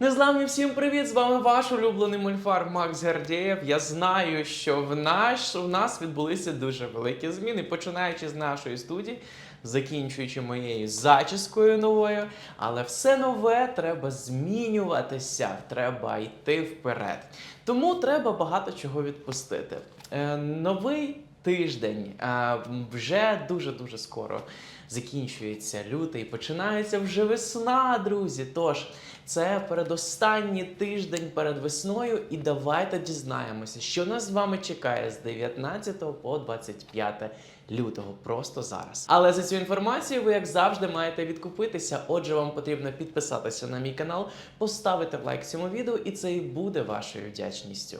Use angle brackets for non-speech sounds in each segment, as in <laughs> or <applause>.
Незламні всім привіт! З вами ваш улюблений мульфар Макс Гардєєв. Я знаю, що в наш у нас відбулися дуже великі зміни, починаючи з нашої студії, закінчуючи моєю зачіскою новою. Але все нове треба змінюватися, треба йти вперед. Тому треба багато чого відпустити. Е, новий тиждень е, вже дуже дуже скоро закінчується лютий, починається вже весна, друзі. Тож це передостанній тиждень перед весною, і давайте дізнаємося, що нас з вами чекає з 19 по 25 лютого, просто зараз. Але за цю інформацію ви, як завжди, маєте відкупитися. Отже, вам потрібно підписатися на мій канал, поставити лайк цьому відео, і це і буде вашою вдячністю.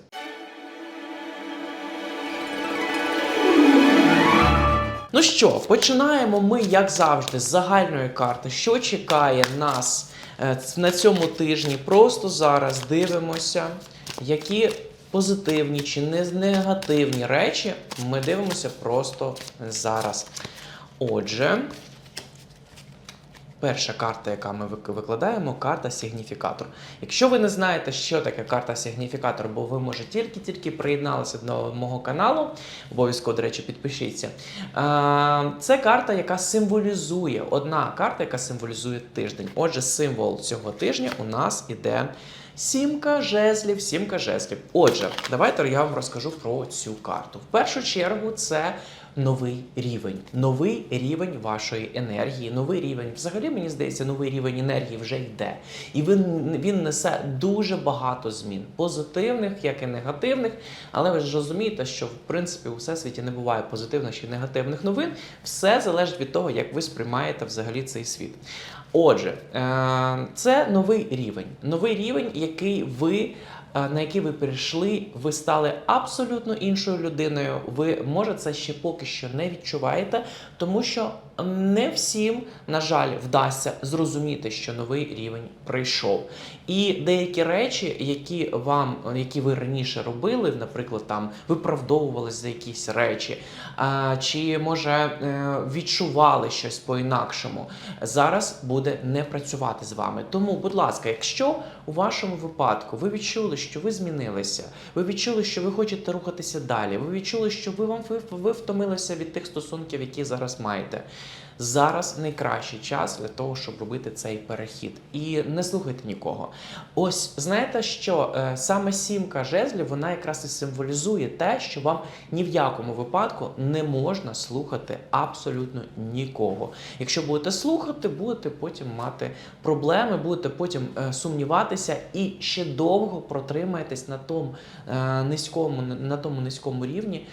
Ну що, починаємо ми, як завжди, з загальної карти. Що чекає нас е, на цьому тижні? Просто зараз дивимося, які позитивні чи негативні речі ми дивимося просто зараз. Отже, перша карта, яка ми викладаємо, карта сигніфікатор. Якщо ви не знаєте, що таке карта сигніфікатор, бо ви може тільки-тільки приєдналися до мого каналу, обов'язково, до речі, підпишіться. Це карта, яка символізує одна карта, яка символізує тиждень. Отже, символ цього тижня у нас іде сімка жезлів, сімка жезлів. Отже, давайте я вам розкажу про цю карту. В першу чергу, це новий рівень, новий рівень вашої енергії, новий рівень. Взагалі, мені здається, новий рівень енергії вже йде. І він, він несе дуже багато змін, позитивних, як і негативних. Але ви ж розумієте, що в принципі у всесвіті не буває позитивних чи негативних новин. Все залежить від того, як ви сприймаєте взагалі цей світ. Отже, е, це новий рівень. Новий рівень, який ви. Е, На які ви прийшли, ви стали абсолютно іншою людиною. Ви може це ще поки що не відчуваєте, тому що не всім, на жаль, вдасться зрозуміти, що новий рівень прийшов. І деякі речі, які вам, які ви раніше робили, наприклад, там виправдовувались за якісь речі, а, чи може е, відчували щось по-інакшому, зараз буде не працювати з вами. Тому, будь ласка, якщо у вашому випадку ви відчули, що ви змінилися, ви відчули, що ви хочете рухатися далі, ви відчули, що ви вам ви, ви втомилися від тих стосунків, які зараз маєте. Зараз найкращий час для того, щоб робити цей перехід. І не слухайте нікого. Ось знаєте, що е, саме сімка жезлів вона якраз і символізує те, що вам ні в якому випадку не можна слухати абсолютно нікого. Якщо будете слухати, будете потім мати проблеми, будете потім е, сумніватися і ще довго протримаєтесь на тому е, низькому, на тому низькому рівні,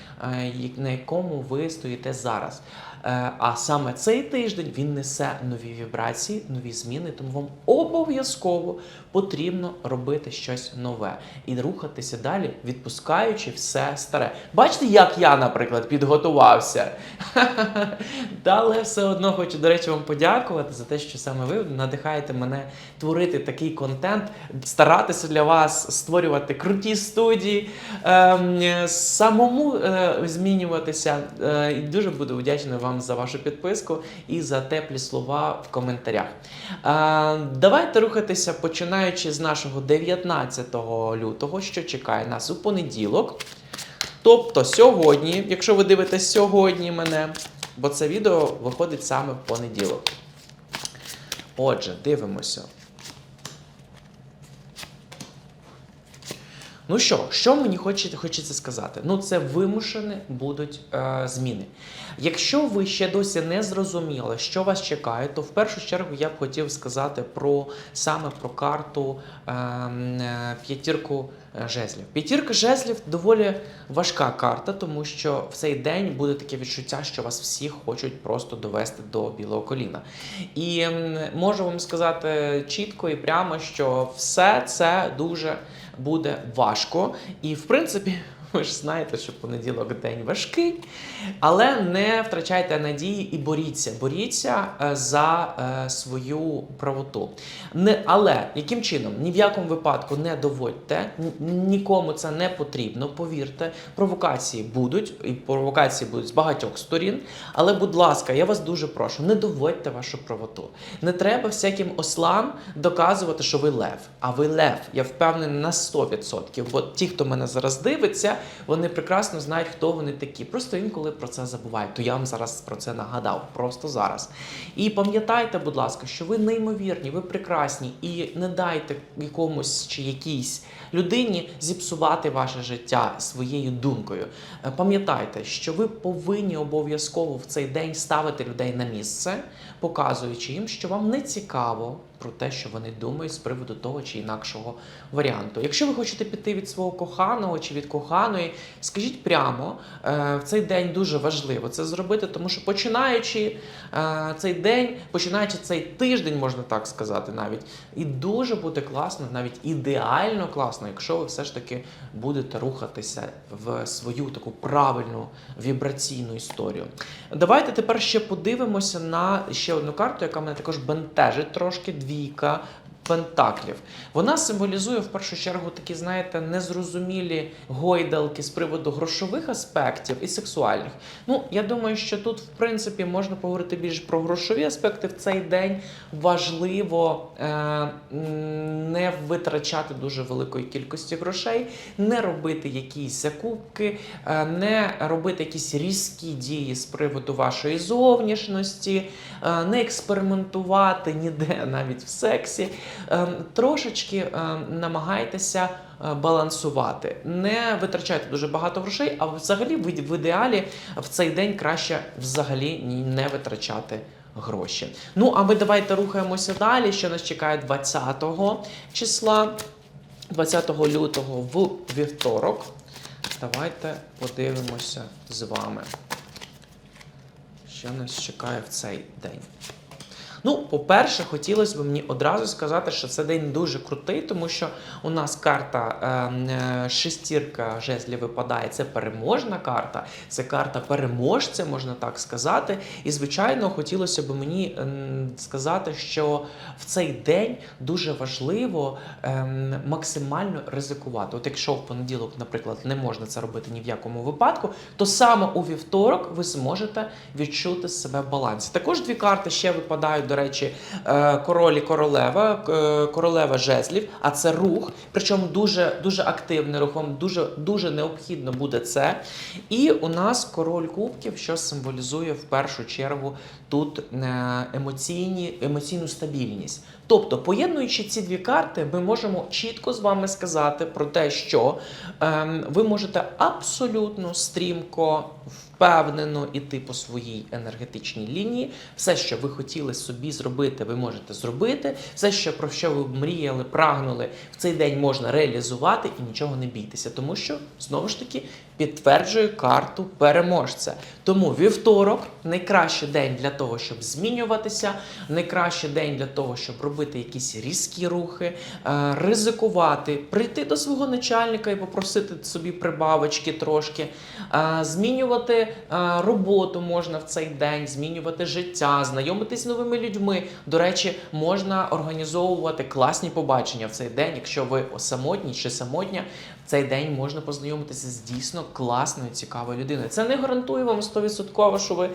на якому ви стоїте зараз. Е, А саме цей тиждень він несе нові вібрації, нові зміни, тому вам обов'язково потрібно робити щось нове і рухатися далі, відпускаючи все старе. Бачите, як я, наприклад, підготувався. <laughs> Але все одно хочу, до речі, вам подякувати за те, що саме ви надихаєте мене творити такий контент, старатися для вас створювати круті студії, ем, самому е, змінюватися. Е, і дуже буду вдячний вам за вашу підписку і за теплі слова в коментарях. Е, давайте рухатися, починаючи з нашого 19 лютого, що чекає нас у понеділок. Тобто сьогодні, якщо ви дивитесь сьогодні мене, бо це відео виходить саме в понеділок. Отже, дивимося. Ну що, що мені хочеться, хочеться сказати? Ну, це вимушені будуть е, зміни. Якщо ви ще досі не зрозуміли, що вас чекає, то в першу чергу я б хотів сказати про саме про карту е, е, п'ятірку е, жезлів. П'ятірка жезлів доволі важка карта, тому що в цей день буде таке відчуття, що вас всі хочуть просто довести до білого коліна. І можу вам сказати чітко і прямо, що все це дуже буде важко. І в принципі, Ви ж знаєте, що понеділок день важкий, але не втрачайте надії і боріться. Боріться е, за е, свою правоту. Не, але яким чином? Ні в якому випадку не доводьте, нікому це не потрібно. Повірте, провокації будуть, і провокації будуть з багатьох сторін. Але, будь ласка, я вас дуже прошу, не доводьте вашу правоту. Не треба всяким ослам доказувати, що ви лев. А ви лев. Я впевнений на 100%. Бо ті, хто мене зараз дивиться, вони прекрасно знають, хто вони такі. Просто інколи про це забувають. То я вам зараз про це нагадав. Просто зараз. І пам'ятайте, будь ласка, що ви неймовірні, ви прекрасні, і не дайте якомусь чи якійсь людині зіпсувати ваше життя своєю думкою. Е, Пам'ятайте, що ви повинні обов'язково в цей день ставити людей на місце, показуючи їм, що вам не цікаво про те, що вони думають з приводу того чи інакшого варіанту. Якщо ви хочете піти від свого коханого чи від коханої, скажіть прямо, е, в цей день дуже важливо це зробити, тому що починаючи е, цей день, починаючи цей тиждень, можна так сказати, навіть, і дуже буде класно, навіть ідеально класно, якщо ви все ж таки будете рухатися в свою таку правильну вібраційну історію. Давайте тепер ще подивимося на ще одну карту, яка мене також бентежить трошки двійка. Пентаклів. Вона символізує в першу чергу такі, знаєте, незрозумілі гойдалки з приводу грошових аспектів і сексуальних. Ну, я думаю, що тут, в принципі, можна поговорити більш про грошові аспекти. В цей день важливо е, не витрачати дуже великої кількості грошей, не робити якісь закупки, е, не робити якісь різкі дії з приводу вашої зовнішності, е, не експериментувати ніде навіть в сексі. Е, Трошечки е, намагайтеся е, балансувати. Не витрачайте дуже багато грошей, а взагалі в в ідеалі в цей день краще взагалі не витрачати. Гроші. Ну, а ми давайте рухаємося далі. Що нас чекає 20 числа, 20 лютого в вівторок. Давайте подивимося з вами. Що нас чекає в цей день. Ну, по-перше, хотілося б мені одразу сказати, що це день дуже крутий, тому що у нас карта ем, е, шестірка жезлів випадає. Це переможна карта, це карта переможця, можна так сказати. І, звичайно, хотілося б мені ем, сказати, що в цей день дуже важливо ем, максимально ризикувати. От якщо в понеділок, наприклад, не можна це робити ні в якому випадку, то саме у вівторок ви зможете відчути себе в балансі. Також дві карти ще випадають, до речі, е, король і королева, е, королева жезлів, а це рух, причому дуже, дуже активний рух, вам дуже, дуже необхідно буде це. І у нас король кубків, що символізує в першу чергу тут е, емоційні, емоційну стабільність. Тобто, поєднуючи ці дві карти, ми можемо чітко з вами сказати про те, що ем, ви можете абсолютно стрімко, впевнено іти по своїй енергетичній лінії. Все, що ви хотіли собі зробити, ви можете зробити. Все, що про що ви мріяли, прагнули, в цей день можна реалізувати і нічого не бійтеся, тому що знову ж таки підтверджує карту переможця. Тому вівторок найкращий день для того, щоб змінюватися, найкращий день для того, щоб робити якісь різкі рухи, е, ризикувати, прийти до свого начальника і попросити собі прибавочки трошки, е, змінювати е, роботу можна в цей день, змінювати життя, знайомитись з новими людьми. До речі, можна організовувати класні побачення в цей день, якщо ви самотні чи самотня. Цей день можна познайомитися з дійсно класною, цікавою людиною. Це не гарантує вам 100%, що ви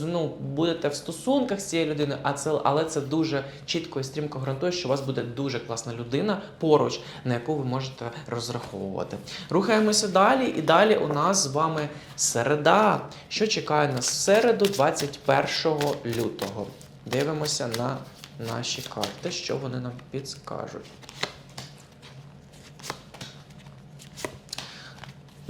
ну, будете в стосунках з цією людиною, а це, але це дуже чітко і стрімко гарантує, що у вас буде дуже класна людина поруч, на яку ви можете розраховувати. Рухаємося далі, і далі у нас з вами середа. Що чекає нас в середу, 21 лютого. Дивимося на наші карти, що вони нам підскажуть.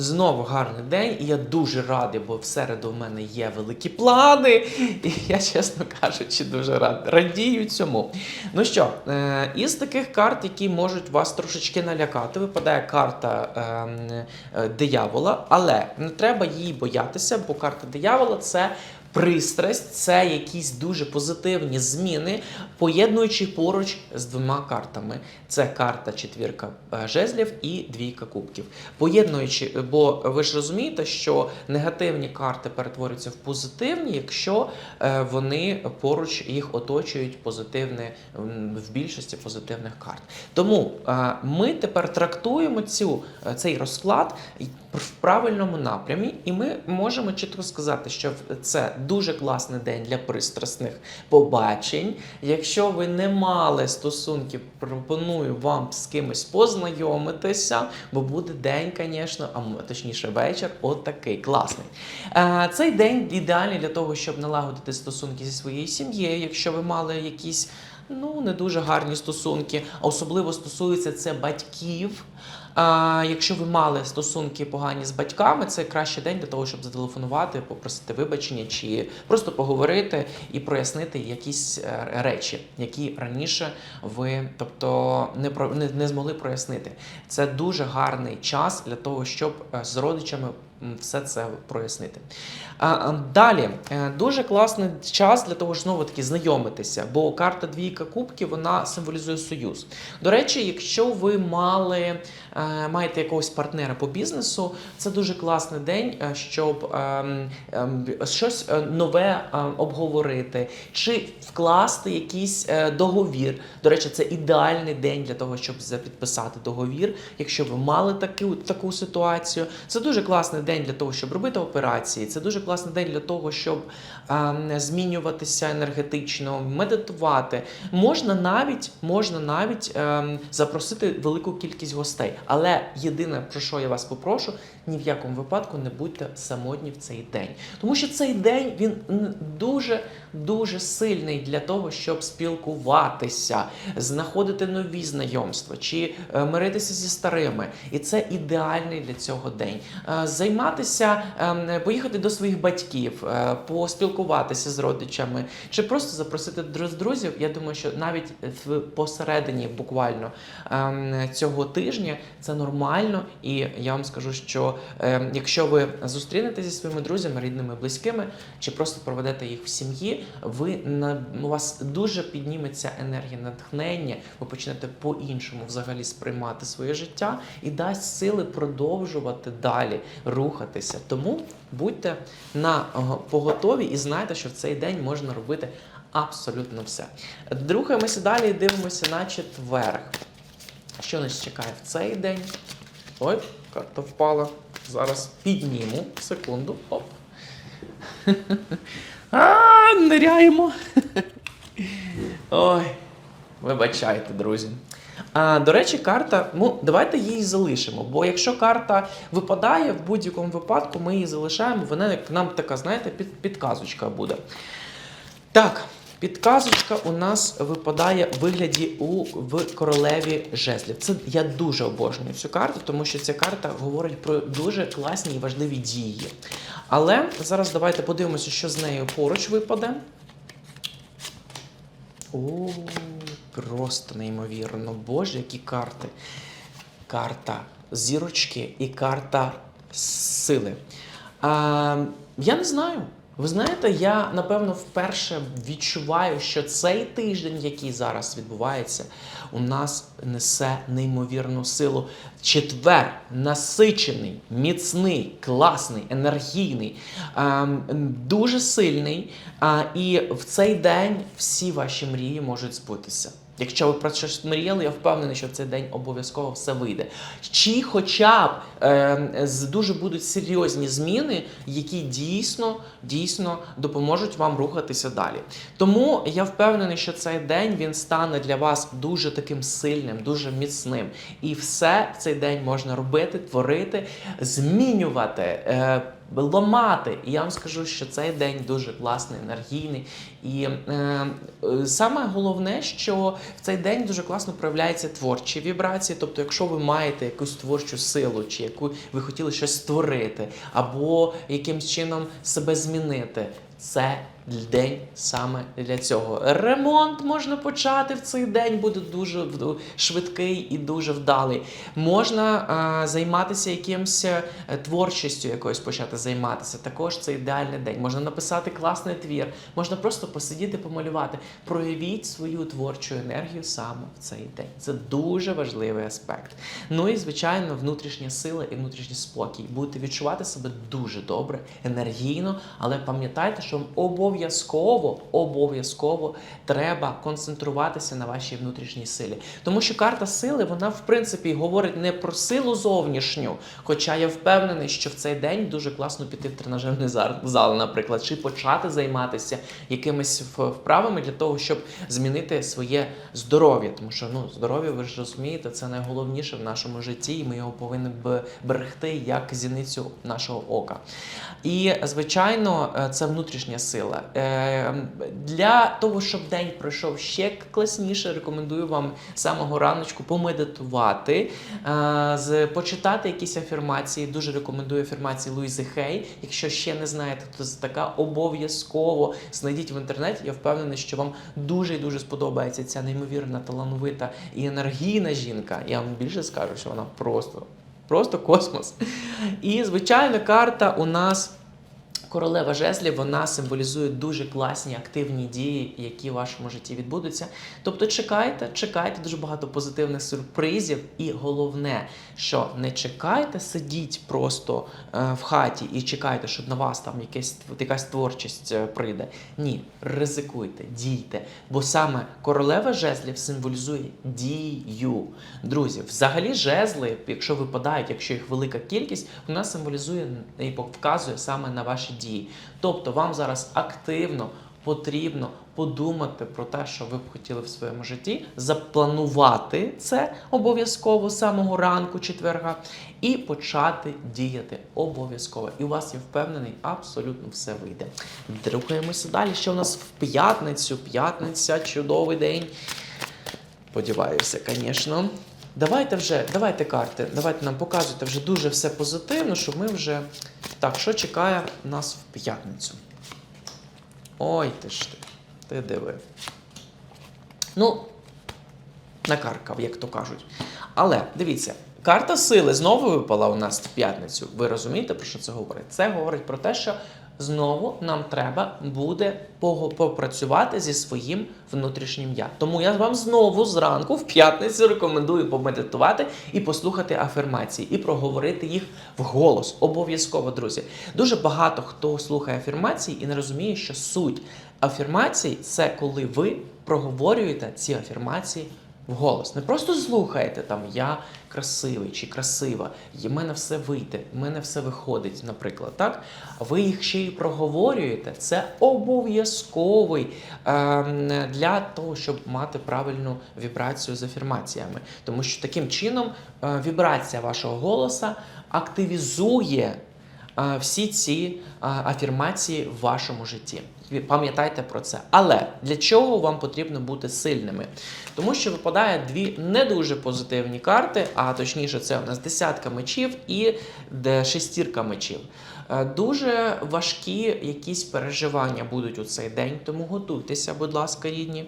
Знову гарний день, і я дуже радий, бо в середу в мене є великі плани. І я, чесно кажучи, дуже рад, радію цьому. Ну що, е, із таких карт, які можуть вас трошечки налякати, випадає карта е, е, диявола, але не треба її боятися, бо карта диявола це пристрасть це якісь дуже позитивні зміни, поєднуючи поруч з двома картами. Це карта четвірка е, жезлів і двійка кубків. Поєднуючи, бо ви ж розумієте, що негативні карти перетворюються в позитивні, якщо е, вони поруч їх оточують позитивне в більшості позитивних карт. Тому е, ми тепер трактуємо цю, цей розклад в правильному напрямі, і ми можемо чітко сказати, що це дуже класний день для пристрасних побачень. Якщо ви не мали стосунків, пропоную вам з кимось познайомитися, бо буде день, звісно, а точніше вечір, отакий класний. Е, Цей день ідеальний для того, щоб налагодити стосунки зі своєю сім'єю, якщо ви мали якісь. Ну, не дуже гарні стосунки, особливо стосується це батьків. Якщо ви мали стосунки погані з батьками, це кращий день для того, щоб зателефонувати, попросити вибачення чи просто поговорити і прояснити якісь е, речі, які раніше ви, тобто, не про не, не змогли прояснити. Це дуже гарний час для того, щоб е, з родичами все це прояснити. Далі е, дуже класний час для того, щоб знову таки знайомитися, бо карта двійка кубків вона символізує союз. До речі, якщо ви мали е, маєте якогось партнера по бізнесу, це дуже класний день, е, щоб ем, ем, щось нове обговорити чи вкласти якийсь договір. До речі, це ідеальний день для того, щоб підписати договір. Якщо ви мали таку, таку ситуацію, це дуже класний день для того, щоб робити операції. Це дуже класний день для того, щоб ем, змінюватися енергетично, медитувати. Можна навіть, можна навіть ем, запросити велику кількість гостей. Але єдине, про що я вас попрошу, ні в якому випадку не будьте самотні в цей день. Тому що цей день він дуже дуже сильний для того, щоб спілкуватися, знаходити нові знайомства чи е, миритися зі старими. І це ідеальний для цього день. Займатися, ем, поїхати до своїх батьків, е, поспілкуватися з родичами, чи просто запросити друз- друзів. Я думаю, що навіть в посередині буквально ем, цього тижня це нормально, і я вам скажу, що ем, якщо ви зустрінетеся зі своїми друзями, рідними, близькими, чи просто проведете їх в сім'ї, ви у вас дуже підніметься енергія натхнення, ви почнете по-іншому взагалі сприймати своє життя і дасть сили продовжувати далі рухатися. Тому будьте на поготові і знайте, що в цей день можна робити абсолютно все. Рухаємося далі і дивимося на четверг. Що нас чекає в цей день? Ой, карта впала. Зараз підніму. Секунду. Оп. <laughs> А, ниряємо. <laughs> Ой, вибачайте, друзі. А, до речі, карта, ну давайте її залишимо. Бо якщо карта випадає в будь-якому випадку, ми її залишаємо, вона як нам така, знаєте, під, підказочка буде. Так, підказочка у нас випадає в вигляді у в королеві жезлів. Це я дуже обожнюю цю карту, тому що ця карта говорить про дуже класні і важливі дії. Але зараз давайте подивимося, що з нею поруч випаде. О, просто неймовірно. Боже, які карти. Карта зірочки і карта сили. А, я не знаю. Ви знаєте, я напевно вперше відчуваю, що цей тиждень, який зараз відбувається, у нас несе неймовірну силу. Четвер насичений, міцний, класний, енергійний, дуже сильний. І в цей день всі ваші мрії можуть збутися. Якщо ви про щось мріяли, я впевнений, що в цей день обов'язково все вийде. Чи хоча б е, дуже будуть серйозні зміни, які дійсно, дійсно допоможуть вам рухатися далі. Тому я впевнений, що цей день він стане для вас дуже таким сильним, дуже міцним. І все в цей день можна робити, творити, змінювати. Е, Ламати, і я вам скажу, що цей день дуже класний, енергійний. І е, саме головне, що в цей день дуже класно проявляються творчі вібрації. Тобто, якщо ви маєте якусь творчу силу, чи яку ви хотіли щось створити, або якимсь чином себе змінити. Це день саме для цього. Ремонт можна почати в цей день, буде дуже швидкий і дуже вдалий. Можна а, займатися якимось е, творчістю якоюсь почати займатися. Також це ідеальний день. Можна написати класний твір, можна просто посидіти, помалювати. Проявіть свою творчу енергію саме в цей день. Це дуже важливий аспект. Ну і звичайно, внутрішня сила і внутрішній спокій. Будете відчувати себе дуже добре, енергійно, але пам'ятайте, що обов'язково, обов'язково треба концентруватися на вашій внутрішній силі. Тому що карта сили, вона в принципі говорить не про силу зовнішню, хоча я впевнений, що в цей день дуже класно піти в тренажерний зал, наприклад, чи почати займатися якимись вправами для того, щоб змінити своє здоров'я. Тому що ну здоров'я, ви ж розумієте, це найголовніше в нашому житті, і ми його повинні берегти як зіницю нашого ока. І звичайно, е, це внутрішня сила. Е, Для того, щоб день пройшов ще класніше, рекомендую вам самого раночку помедитувати, е, почитати якісь афірмації. Дуже рекомендую афірмації Луїзи Хей. Якщо ще не знаєте, то це така обов'язково знайдіть в інтернеті. Я впевнений, що вам дуже і дуже сподобається ця неймовірна, талановита і енергійна жінка. Я вам більше скажу, що вона просто, просто космос. І звичайно, карта у нас. Королева жезлів вона символізує дуже класні активні дії, які в вашому житті відбудуться. Тобто чекайте, чекайте дуже багато позитивних сюрпризів. І головне, що не чекайте, сидіть просто е, в хаті і чекайте, щоб на вас там якесь, якась творчість е, прийде. Ні, ризикуйте, дійте. Бо саме королева жезлів символізує дію. Друзі, взагалі жезли, якщо випадають, якщо їх велика кількість, вона символізує і вказує саме на ваші дії. Тобто вам зараз активно потрібно подумати про те, що ви б хотіли в своєму житті, запланувати це обов'язково з самого ранку четверга і почати діяти обов'язково. І у вас я впевнений, абсолютно все вийде. Рухаємося далі. Що у нас в п'ятницю? П'ятниця, чудовий день. Сподіваюся, звісно. Давайте вже, давайте карти, давайте нам показуйте вже дуже все позитивно, щоб ми вже. Так, що чекає нас в п'ятницю? Ой, ти ж ти, ти диви. Ну, накаркав, як то кажуть. Але дивіться, карта сили знову випала у нас в п'ятницю. Ви розумієте, про що це говорить? Це говорить про те, що знову нам треба буде попрацювати зі своїм внутрішнім я. Тому я вам знову зранку в п'ятницю рекомендую помедитувати і послухати афірмації, і проговорити їх вголос. Обов'язково, друзі. Дуже багато хто слухає афірмації і не розуміє, що суть афірмацій це коли ви проговорюєте ці афірмації вголос. Не просто слухаєте там я красивий чи красива, і в мене все вийде, в мене все виходить, наприклад. Так? Ви їх ще й проговорюєте. Це обов'язковий ем, для того, щоб мати правильну вібрацію з афірмаціями. Тому що таким чином е, вібрація вашого голоса активізує е, всі ці е, афірмації в вашому житті. Пам'ятайте про це. Але для чого вам потрібно бути сильними? Тому що випадає дві не дуже позитивні карти, а точніше, це у нас десятка мечів і шестірка мечів. Е, Дуже важкі якісь переживання будуть у цей день, тому готуйтеся, будь ласка, рідні.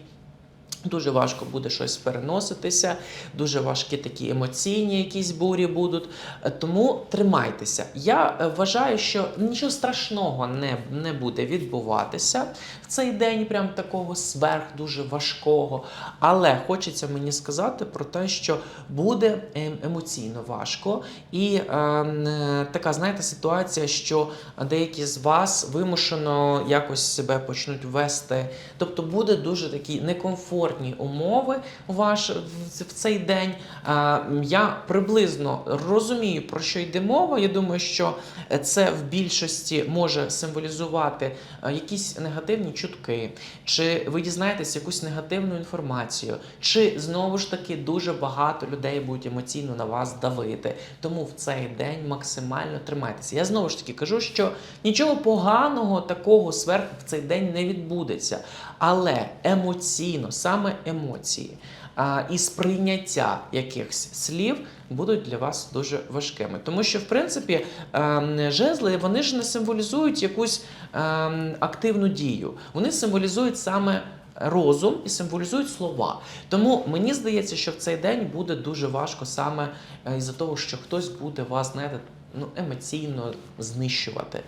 Дуже важко буде щось переноситися, дуже важкі такі емоційні якісь бурі будуть. Е, Тому тримайтеся. Я е, вважаю, що нічого страшного не, не буде відбуватися в цей день, прям такого сверх дуже важкого. Але хочеться мені сказати про те, що буде ем, емоційно важко. І е, м, така, знаєте, ситуація, що деякі з вас вимушено якось себе почнуть вести. Тобто буде дуже такі некомфортні умови ваш в цей день. Е, Я приблизно розумію, про що йде мова. Я думаю, що це в більшості може символізувати е, якісь негативні чутки, чи ви дізнаєтесь якусь негативну інформацію, чи знову ж таки дуже багато людей будуть емоційно на вас давити. Тому в цей день максимально тримайтеся. Я знову ж таки кажу, що нічого поганого такого зверху в цей день не відбудеться. Але емоційно, саме емоції, а, і сприйняття якихось слів будуть для вас дуже важкими. Тому що, в принципі, ем, жезли вони ж не символізують якусь ем, активну дію. Вони символізують саме. Розум і символізують слова. Тому мені здається, що в цей день буде дуже важко саме е, із-за того, що хтось буде вас, знаєте, ну, емоційно знищувати.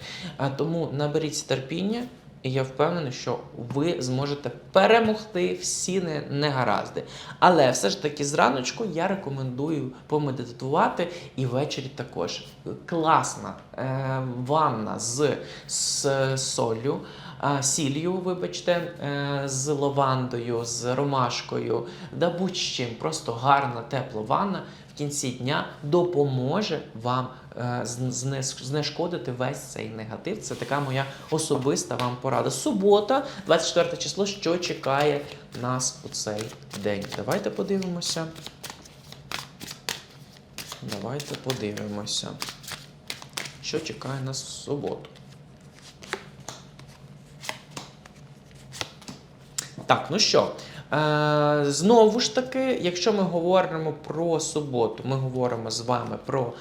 Тому наберіть терпіння, і я впевнений, що ви зможете перемогти всі негаразди. Але все ж таки зраночку я рекомендую помедитувати і ввечері також. Класна е, ванна з, з солью, е, сіллю, вибачте, е, з лавандою, з ромашкою, да будь-чим. Просто гарна тепла ванна в кінці дня допоможе вам е, знешкодити весь цей негатив. Це така моя особиста вам порада. Субота, 24 число, що чекає нас у цей день. Давайте подивимося. Давайте подивимося, що чекає нас в суботу. Так, ну що, знову ж таки, якщо ми говоримо про суботу, ми говоримо з вами про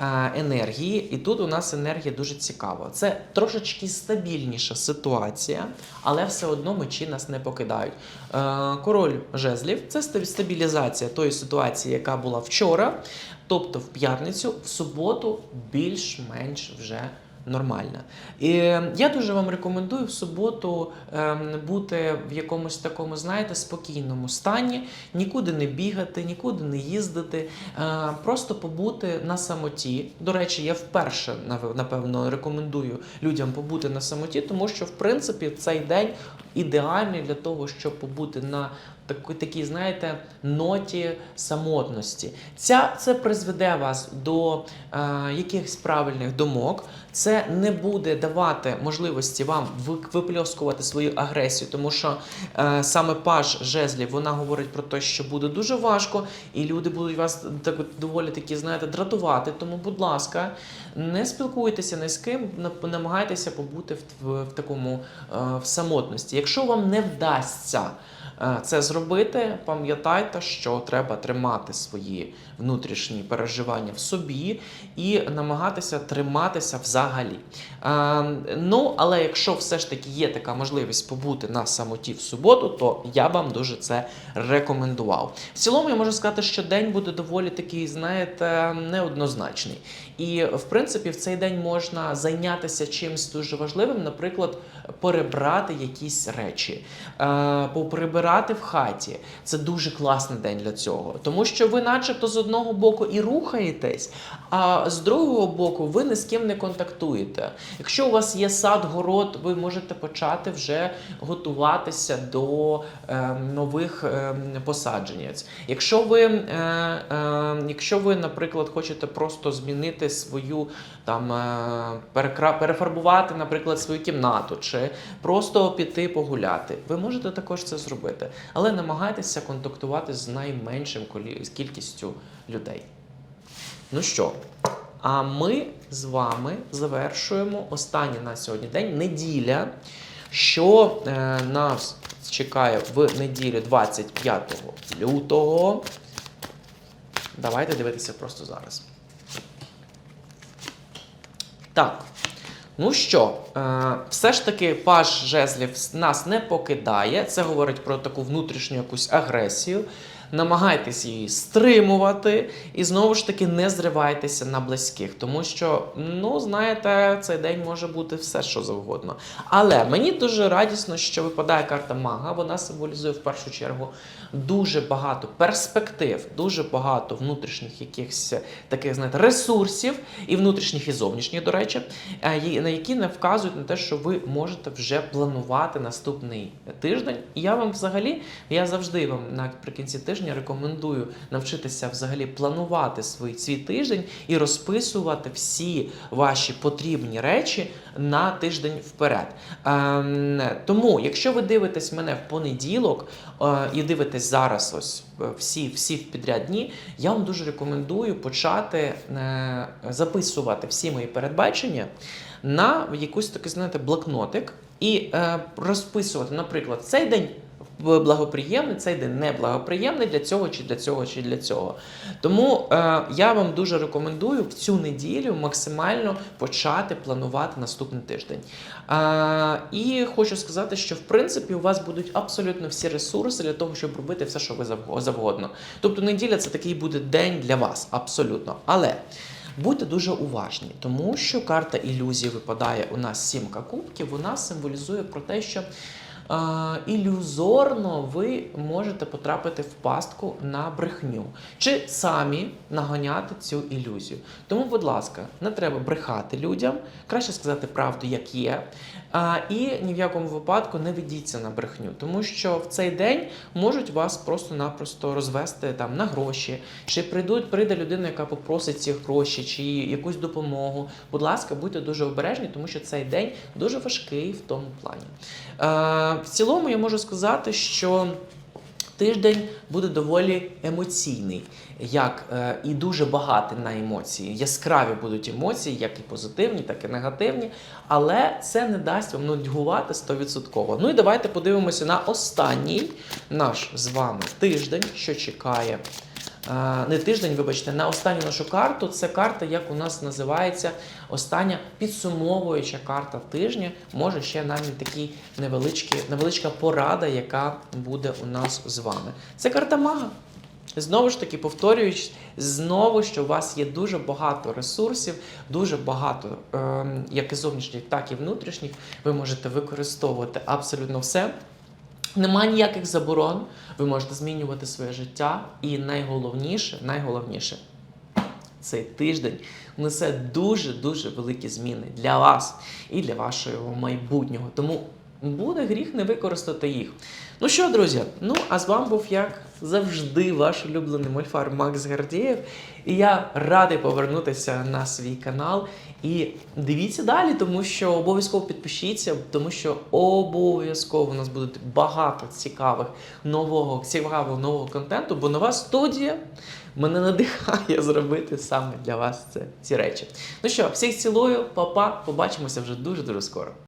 е, енергії, і тут у нас енергія дуже цікава. Це трошечки стабільніша ситуація, але все одно мечі нас не покидають. Е, король жезлів це ста- стабілізація тої ситуації, яка була вчора, тобто в п'ятницю, в суботу більш-менш вже нормальна. І е, я дуже вам рекомендую в суботу ем, бути в якомусь такому, знаєте, спокійному стані, нікуди не бігати, нікуди не їздити, е, просто побути на самоті. До речі, я вперше напевно рекомендую людям побути на самоті, тому що в принципі цей день ідеальний для того, щоб побути на такій, знаєте, ноті самотності. Ця це призведе вас до е, якихось правильних думок. Це не буде давати можливості вам випльоскувати свою агресію, тому що е, саме паж жезлів вона говорить про те, що буде дуже важко, і люди будуть вас так доволі такі, знаєте, дратувати. Тому, будь ласка, не спілкуйтеся ні з ким, намагайтеся побути в, в, в такому е, в самотності. Якщо вам не вдасться це зробити, пам'ятайте, що треба тримати свої внутрішні переживання в собі і намагатися триматися взагалі. Е, ну, але якщо все ж таки є така можливість побути на самоті в суботу, то я вам дуже це рекомендував. В цілому я можу сказати, що день буде доволі такий, знаєте, неоднозначний. І в принципі в цей день можна зайнятися чимось дуже важливим, наприклад, перебрати якісь речі, е, поприбирати в хаті. Це дуже класний день для цього, тому що ви, начебто, з одного боку і рухаєтесь, а з другого боку ви ні з ким не контактуєте. Якщо у вас є сад, город, ви можете почати вже готуватися до е, нових е, посадженець. Якщо ви, е, е, якщо ви, наприклад, хочете просто змінити свою там е, перекра... перефарбувати, наприклад, свою кімнату, чи просто піти погуляти, ви можете також це зробити, але намагайтеся контактувати з найменшим кількістю людей. Ну що, а ми з вами завершуємо останній на сьогодні день неділя, що е, нас чекає в неділю 25 лютого. Давайте дивитися просто зараз. Так. Ну що, е, все ж таки паж жезлів нас не покидає. Це говорить про таку внутрішню якусь агресію. Намагайтесь її стримувати і знову ж таки не зривайтеся на близьких, тому що, ну знаєте, цей день може бути все, що завгодно. Але мені дуже радісно, що випадає карта мага. Вона символізує в першу чергу дуже багато перспектив, дуже багато внутрішніх якихось таких, знаєте, ресурсів, і внутрішніх, і зовнішніх, до речі, е, на які не вказують на те, що ви можете вже планувати наступний тиждень. І я вам взагалі, я завжди вам наприкінці тижня рекомендую навчитися взагалі планувати свій, свій тиждень і розписувати всі ваші потрібні речі на тиждень вперед. Ем, тому, якщо ви дивитесь мене в понеділок е, і дивитесь зараз ось е, всі, всі в підряд дні, я вам дуже рекомендую почати е, записувати всі мої передбачення на якийсь такий, знаєте, блокнотик і розписувати, наприклад, цей день благоприємний, цей день не благоприємний для цього, чи для цього, чи для цього. Тому е, я вам дуже рекомендую в цю неділю максимально почати планувати наступний тиждень. Е, і хочу сказати, що в принципі у вас будуть абсолютно всі ресурси для того, щоб робити все, що ви завго- завгодно. Тобто неділя це такий буде день для вас, абсолютно. Але будьте дуже уважні, тому що карта ілюзії випадає у нас сімка кубків. Вона символізує про те, що ілюзорно ви можете потрапити в пастку на брехню чи самі наганяти цю ілюзію. Тому, будь ласка, не треба брехати людям, краще сказати правду, як є. А, і ні в якому випадку не ведіться на брехню, тому що в цей день можуть вас просто-напросто розвести там на гроші, чи прийдуть, прийде людина, яка попросить ці гроші, чи якусь допомогу. Будь ласка, будьте дуже обережні, тому що цей день дуже важкий в тому плані. А, в цілому я можу сказати, що. Тиждень буде доволі емоційний, як е, і дуже багатий на емоції. Яскраві будуть емоції, як і позитивні, так і негативні. Але це не дасть вам нудьгувати 100%. Ну і давайте подивимося на останній наш з вами тиждень, що чекає. Е, Не тиждень, вибачте, на останню нашу карту. Це карта, як у нас називається, остання підсумовуюча карта тижня. Може ще навіть такий невеличкий, невеличка порада, яка буде у нас з вами. Це карта мага. Знову ж таки, повторюючи, знову, що у вас є дуже багато ресурсів, дуже багато, ем, як і зовнішніх, так і внутрішніх. Ви можете використовувати абсолютно все. Нема ніяких заборон. Ви можете змінювати своє життя. І найголовніше, найголовніше, цей тиждень несе дуже дуже великі зміни для вас і для вашого майбутнього. Тому буде гріх не використати їх. Ну що, друзі, ну а з вами був як завжди ваш улюблений мольфар Макс Гардієв. І я радий повернутися на свій канал. І дивіться далі, тому що обов'язково підпишіться, тому що обов'язково у нас буде багато цікавих нового, цікавого нового контенту, бо нова студія мене надихає <laughs> зробити саме для вас це, ці речі. Ну що, всіх цілую, па-па, побачимося вже дуже дуже скоро.